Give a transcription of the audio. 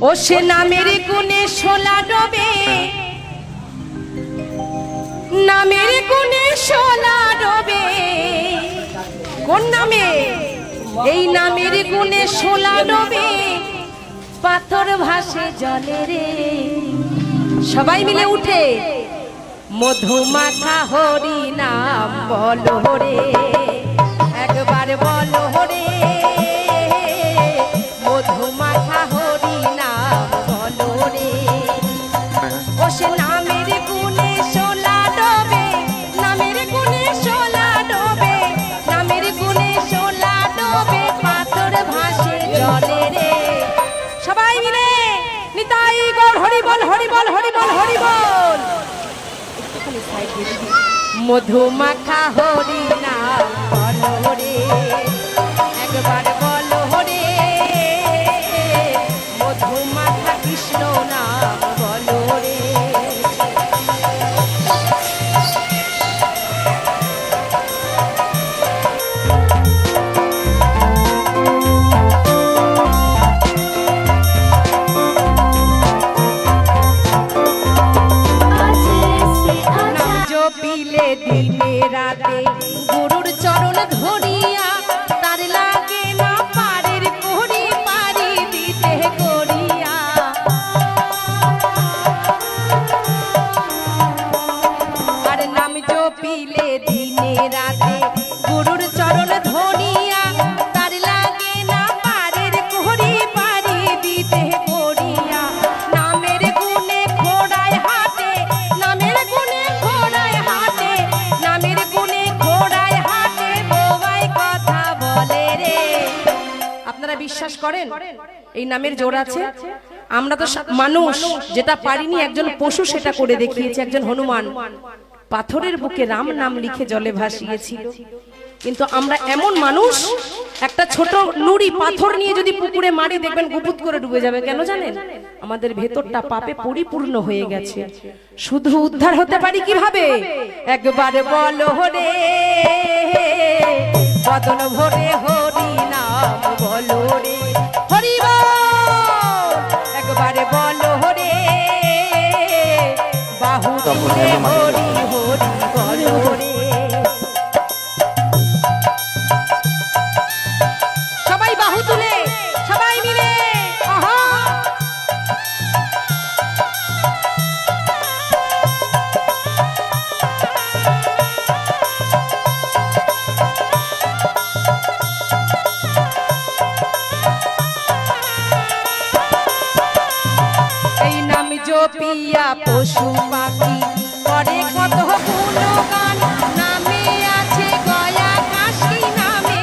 ও সে নামের গুণে সোলা ডোবে। নামের গুণে সোলা ডোবে। কোন নামে? এই নামের গুণে সোলা ডোবে। পাথর ভাসে জলে রে। সবাই মিলে উঠে। মধুমাখা হরি নাম বল রে। সাইড হরিবল হরিবল মধুমাখা হরি না বলো রে একবার বলো রে মধুমাখা কৃষ্ণ নাম দিনে রাতে গুরুর চরণ ধরিয়া, তার লাগে না পারের করি পারি দিতে করিয়া। আর নাম জপিলে দিনে রাতে বিশ্বাস করেন? এই নামের জোর আছে? আমরা তো মানুষ, যেটা পারিনি, একজন পশু সেটা করে দেখিয়েছে, একজন হনুমান। পাথরের বুকে রাম নাম লিখে জলে ভাসিয়েছিল। কিন্তু আমরা এমন মানুষ, একটা ছোট নুড়ি পাথর নিয়ে যদি পুকুরে মারি, দেখবেন গুপুত করে ডুবে যাবে। কেন জানেন? আমাদের ভেতরটা পাপে পরিপূর্ণ হয়ে গেছে। শুধু উদ্ধার হতে পারি কীভাবে? একবার বল রে বদন ভরে বাহু জপিয়া পশু পাখি।